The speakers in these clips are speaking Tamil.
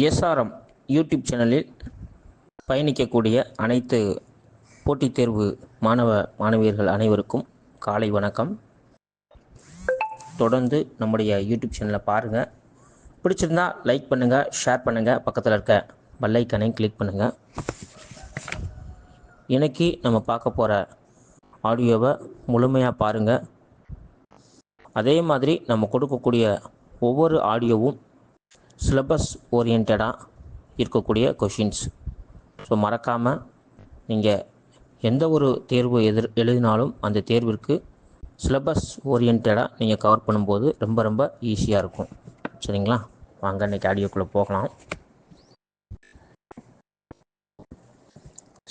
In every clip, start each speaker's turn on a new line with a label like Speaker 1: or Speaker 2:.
Speaker 1: எஸ்ஆர்எம் யூடியூப் சேனலில் பயணிக்கக்கூடிய அனைத்து போட்டித் தேர்வு மாணவ மாணவியர்கள் அனைவருக்கும் காலை வணக்கம். தொடர்ந்து நம்முடைய யூடியூப் சேனலை பாருங்கள் பிடிச்சிருந்தா லைக் பண்ணுங்கள் ஷேர் பண்ணுங்கள் பக்கத்தில் இருக்க பெல் கிளிக் பண்ணுங்கள் இன்னைக்கு நம்ம பார்க்க போகிற ஆடியோவை முழுமையாக பாருங்கள் அதே மாதிரி நம்ம கொடுக்கக்கூடிய ஒவ்வொரு ஆடியோவும் சிலபஸ் ஓரியன்டாக இருக்கக்கூடிய கொஷின்ஸ் ஸோ மறக்காமல் நீங்கள் எந்த ஒரு தேர்வு எதிர் எழுதினாலும் அந்த தேர்விற்கு சிலபஸ் ஓரியன்டாக நீங்கள் கவர் பண்ணும்போது ரொம்ப ரொம்ப ஈஸியாக இருக்கும். சரிங்களா? வாங்க இன்றைக்கி ஆடியோக்குள்ளே போகலாம்.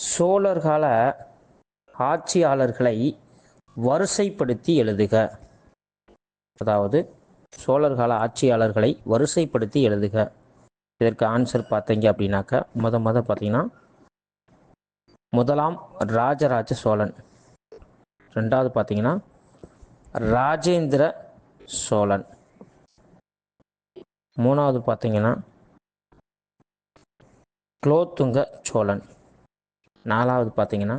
Speaker 1: சோழர்கால ஆட்சியாளர்களை வரிசைப்படுத்தி எழுதுக. அதாவது சோழர் கால ஆட்சியாளர்களை வரிசைப்படுத்தி எழுதுக. இதற்கு ஆன்சர் பார்த்தீங்க அப்படின்னாக்கா முத முத பார்த்தீங்கன்னா முதலாம் ராஜராஜ சோழன். ரெண்டாவது பார்த்தீங்கன்னா ராஜேந்திர சோழன். மூணாவது பார்த்தீங்கன்னா குலோத்துங்க சோழன். நாலாவது பார்த்தீங்கன்னா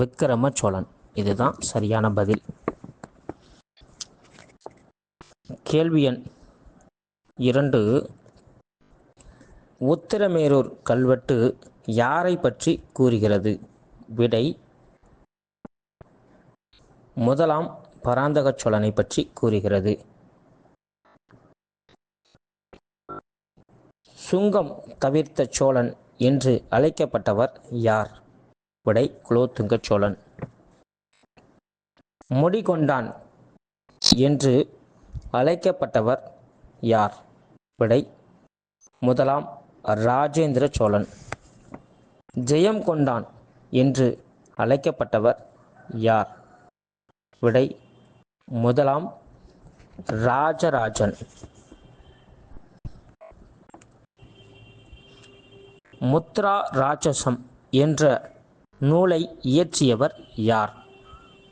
Speaker 1: விக்கிரம சோழன். இதுதான் சரியான பதில். கேள்வி எண் இரண்டு. உத்திரமேரூர் கல்வெட்டு யாரை பற்றி கூறுகிறது? விடை முதலாம் பராந்தக சோழனை பற்றி கூறுகிறது. சுங்கம் தவிர்த்த சோழன் என்று அழைக்கப்பட்டவர் யார்? விடை குலோத்துங்க சோழன். முடிகொண்டான் என்று அழைக்கப்பட்டவர் யார்? விடை முதலாம் ராஜேந்திர சோழன். ஜெயம் கொண்டான் என்று அழைக்கப்பட்டவர் யார்? விடை முதலாம் ராஜராஜன். முத்ரா ராட்சசம் என்ற நூலை இயற்றியவர் யார்?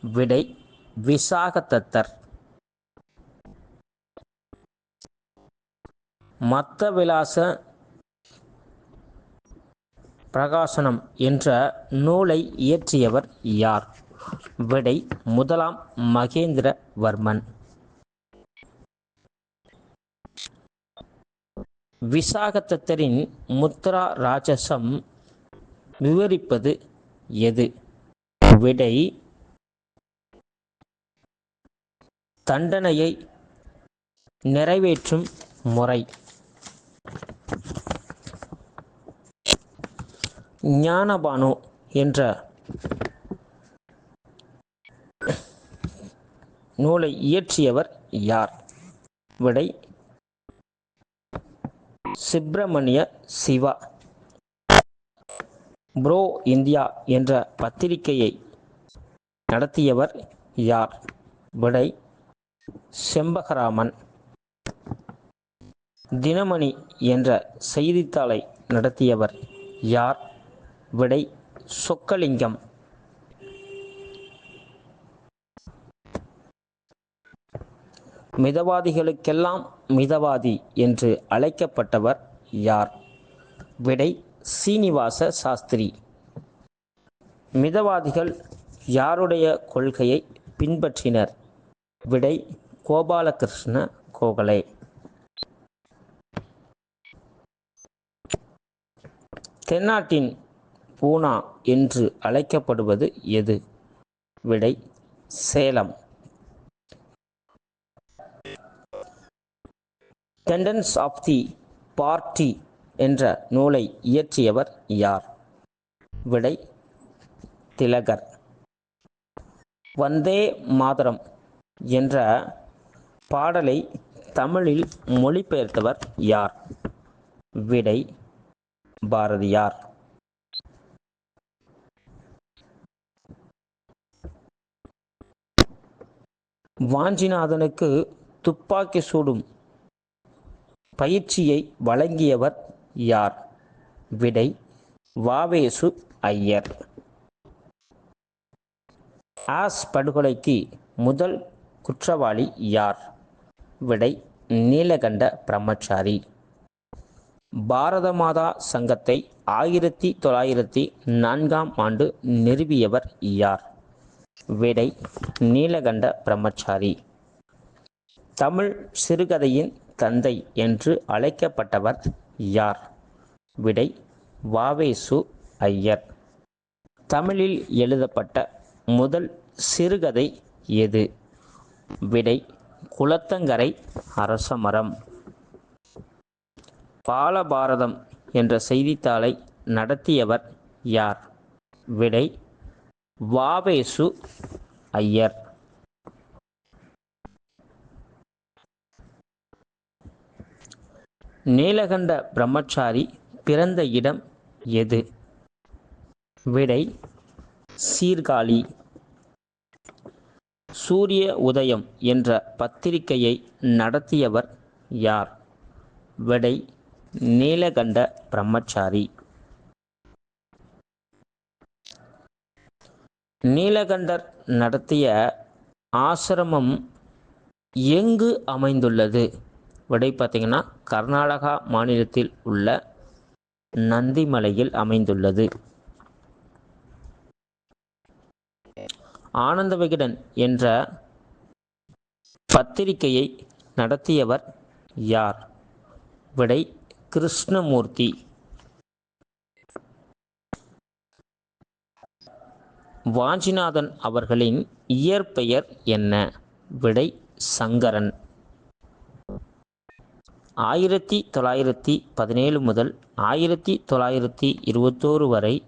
Speaker 1: விடை விசாகதத்தர் மத்த விலாச பிரகாசனம் என்ற நூலை இயற்றியவர் யார்? விடை முதலாம் மகேந்திரவர்மன். விசாகதத்தரின் முத்ரா ராஜசம் விவரிப்பது எது? விடை தண்டனையை நிறைவேற்றும் முறை. ஞானபானு என்ற நூலை இயற்றியவர் யார்? விடை சுப்பிரமணிய சிவா. ப்ரோ இந்தியா என்ற பத்திரிகையை நடத்தியவர் யார்? விடை செம்பகராமன். தினமணி என்ற செய்தித்தாளை நடத்தியவர் யார்? விடை சொக்கலிங்கம். மிதவாதிகளுக்கெல்லாம் மிதவாதி என்று அழைக்கப்பட்டவர் யார்? விடை சீனிவாச சாஸ்திரி. மிதவாதிகள் யாருடைய கொள்கையை பின்பற்றினர்? விடை கோபாலகிருஷ்ண கோகலே. தென்னாட்டின் பூனா என்று அழைக்கப்படுவது எது? விடை Salem. Tendencies of the party என்ற நூலை இயற்றியவர் யார்? விடை திலகர். வந்தே மாதரம் என்ற பாடலை தமிழில் மொழிபெயர்த்தவர் யார்? விடை பாரதியார். வாஞ்சிநாதனுக்கு துப்பாக்கி சூடும் பயிற்சியை வழங்கியவர் யார்? விடை வாவேசு ஐயர். ஆஸ் படுகொலைக்கு முதல் குற்றவாளி யார்? விடை நீலகண்ட பிரம்மச்சாரி. பாரத மாதா சங்கத்தை ஆயிரத்தி தொள்ளாயிரத்தி நான்காம் ஆண்டு நிறுவியவர் யார்? விடை நீலகண்ட பிரம்மச்சாரி. தமிழ் சிறுகதையின் தந்தை என்று அழைக்கப்பட்டவர் யார்? விடை வாவேசு ஐயர். தமிழில் எழுதப்பட்ட முதல் சிறுகதை எது? விடை குளத்தங்கரை அரசமரம். பாலபாரதம் என்ற செய்தித்தாளை நடத்தியவர் யார்? விடை வாவேசு ஐயர். நீலகண்ட பிரம்மச்சாரி பிறந்த இடம் எது? விடை சீர்காழி. சூரிய உதயம் என்ற பத்திரிகையை நடத்தியவர் யார்? விடை நீலகண்ட பிரம்மச்சாரி. நீலகண்டர் நடத்திய ஆசிரமம் எங்கு அமைந்துள்ளது? விடை பார்த்தீங்கன்னா கர்நாடகா மாநிலத்தில் உள்ள நந்திமலையில் அமைந்துள்ளது. ஆனந்த விகடன் என்ற பத்திரிகையை நடத்தியவர் யார்? விடை கிருஷ்ணமூர்த்தி. வாஞ்சிநாதன் அவர்களின் இயற்பெயர் என்ன? விடை சங்கரன். ஆயிரத்தி தொள்ளாயிரத்தி பதினேழு முதல் ஆயிரத்தி தொள்ளாயிரத்தி இருபத்தோரு வரை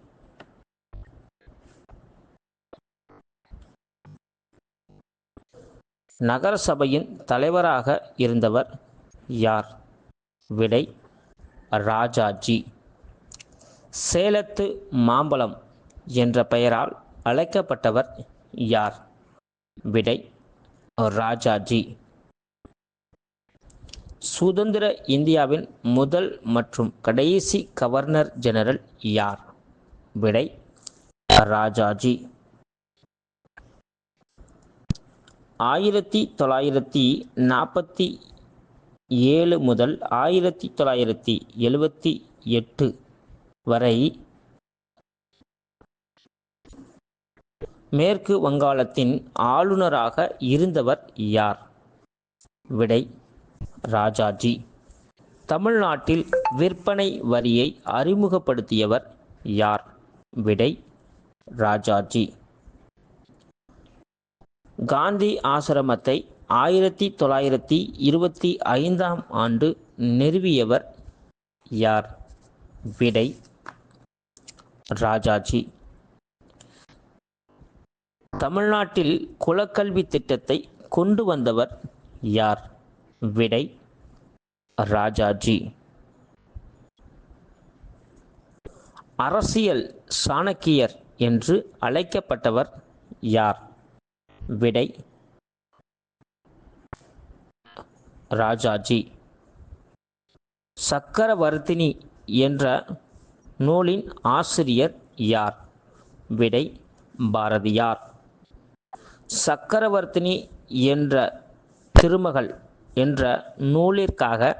Speaker 1: நகரசபையின் தலைவராக இருந்தவர் யார்? விடை ராஜாஜி. சேலத்து மாம்பழம் என்ற பெயரால் அழைக்கப்பட்டவர் யார்? விடை ராஜாஜி. சுதந்திர இந்தியாவின் முதல் மற்றும் கடைசி கவர்னர் ஜெனரல் யார்? விடை ராஜாஜி. ஆயிரத்தி தொள்ளாயிரத்தி நாற்பத்தி ஏழு முதல் ஆயிரத்தி தொள்ளாயிரத்தி எழுபத்தி எட்டு வரை மேற்கு வங்காளத்தின் ஆளுநராக இருந்தவர் யார்? விடை ராஜாஜி. தமிழ்நாட்டில் விற்பனை வரியை அறிமுகப்படுத்தியவர் யார்? விடை ராஜாஜி. காந்தி ஆசிரமத்தை ஆயிரத்தி தொள்ளாயிரத்தி இருபத்தி ஐந்தாம் ஆண்டு நிறுவியவர் யார்? விடை ராஜாஜி. தமிழ்நாட்டில் குலக்கல்வி திட்டத்தை கொண்டு வந்தவர் யார்? விடை ராஜாஜி. அரசியல் சாணக்கியர் என்று அழைக்கப்பட்டவர் யார்? விடை ராஜாஜி. சக்கரவர்த்தினி என்ற நூலின் ஆசிரியர் யார்? விடை பாரதியார். சக்கரவர்த்தினி என்ற திருமகள் என்ற நூலிற்காக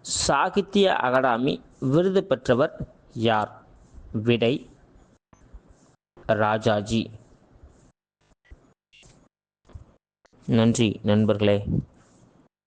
Speaker 1: சாகித்ய அகாடமி விருது பெற்றவர் யார்? விடை ராஜாஜி. நன்றி நண்பர்களே.